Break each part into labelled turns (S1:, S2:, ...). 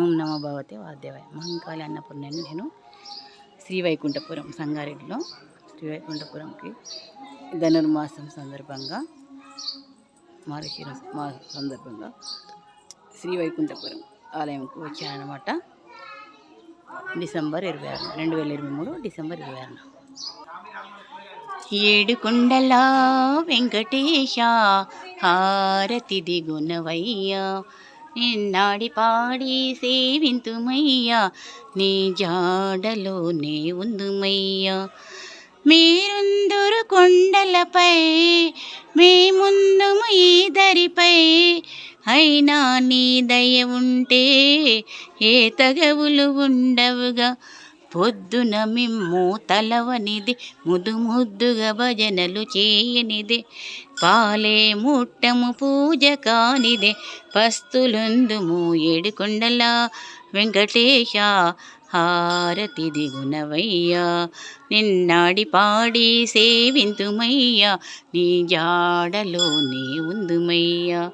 S1: ఓం నమో భగవతే వాద్యవాయ మహంకాళి అన్నపూర్ణని నేను శ్రీవైకుంఠపురం సంగారెడ్డిలో. శ్రీవైకుంఠపురంకి ధనుర్మాసం సందర్భంగా మార్గశిర మాస సందర్భంగా శ్రీవైకుంఠపురం ఆలయంకి వచ్చానమాట డిసెంబర్ ఇరవై ఆరు రెండు వేల ఇరవై మూడు డిసెంబర్ ఇరవై ఆరున. ఏడు కొండలా వెంకటేశ హారతి దిగునవయ్యా. నిన్నాడి పాడి సేవింతుమయ్యా? నీ జాడలోనే ఉందుమయ్యా. మీరుందురు కొండలపై మేముందుము ఈ దరిపై. అయినా నీ దయ ఉంటే ఏ తగవులు ఉండవుగా? పొద్దున మిమ్ము తలవనిది ముదు ముద్దుగా భజనలు చేయనిదే. పాలే ముట్టము పూజ కానిదే పస్తులందుము ఏడుకొండల వెంకటేశ. హారతి దిగునవయ్యా నిన్నాడి పాడి సేవింతుమయ్యా నీ జాడలోనే ఉందుమయ్యా.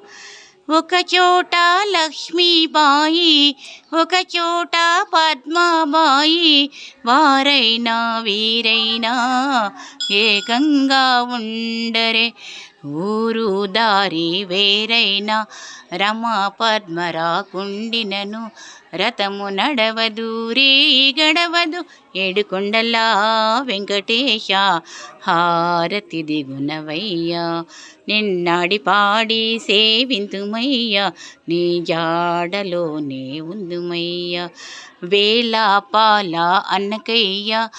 S1: ఒక చోట లక్ష్మీబాయి ఒక చోట పద్మాబాయి. వారైనా వీరైనా ఏకంగా ఉండరే. ఊరు దారి వేరైనా రమా పద్మ రాకుండినను రథము నడవదూరే గడవదు ఏడుకొండలా వెంకటేశ హారతి దిగునవయ్యా. నిన్నాడి పాడి సేవింతుమయ్యా నీ జాడలోనే ఉందుమయ్యా. వేల పాల అన్నకయ్యా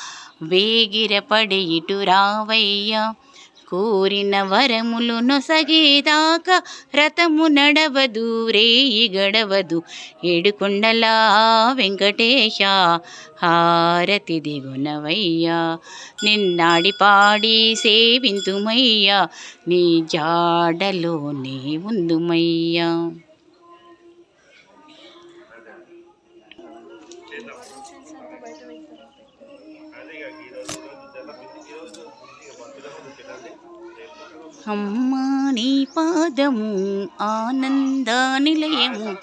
S1: వేగిరపడి ఇటు రావయ్యా. కోరిన వరములు నొసగేదాకా రథము నడవదు రేయి గడవదు. ఏడుకొండలా వెంకటేశ హారతి దిగునవయ్యా. నిన్నాడి పాడి సేవింతుమయ్యా. నీ జాడలోనే ఉందుమయ్యా. అమ్మా నీ పాదము ఆనంద నిలయము.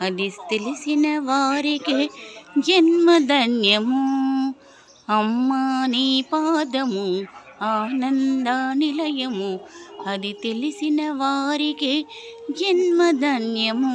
S1: అది తెలిసిన వారికి జన్మధన్యము అమ్మా నీ పాదము ఆనంద నిలయము. అది తెలిసిన వారికి జన్మధన్యము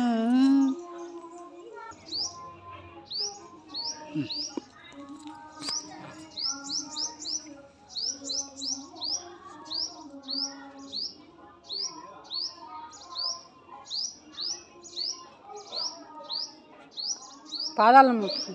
S2: పాదాలను ముట్టుకో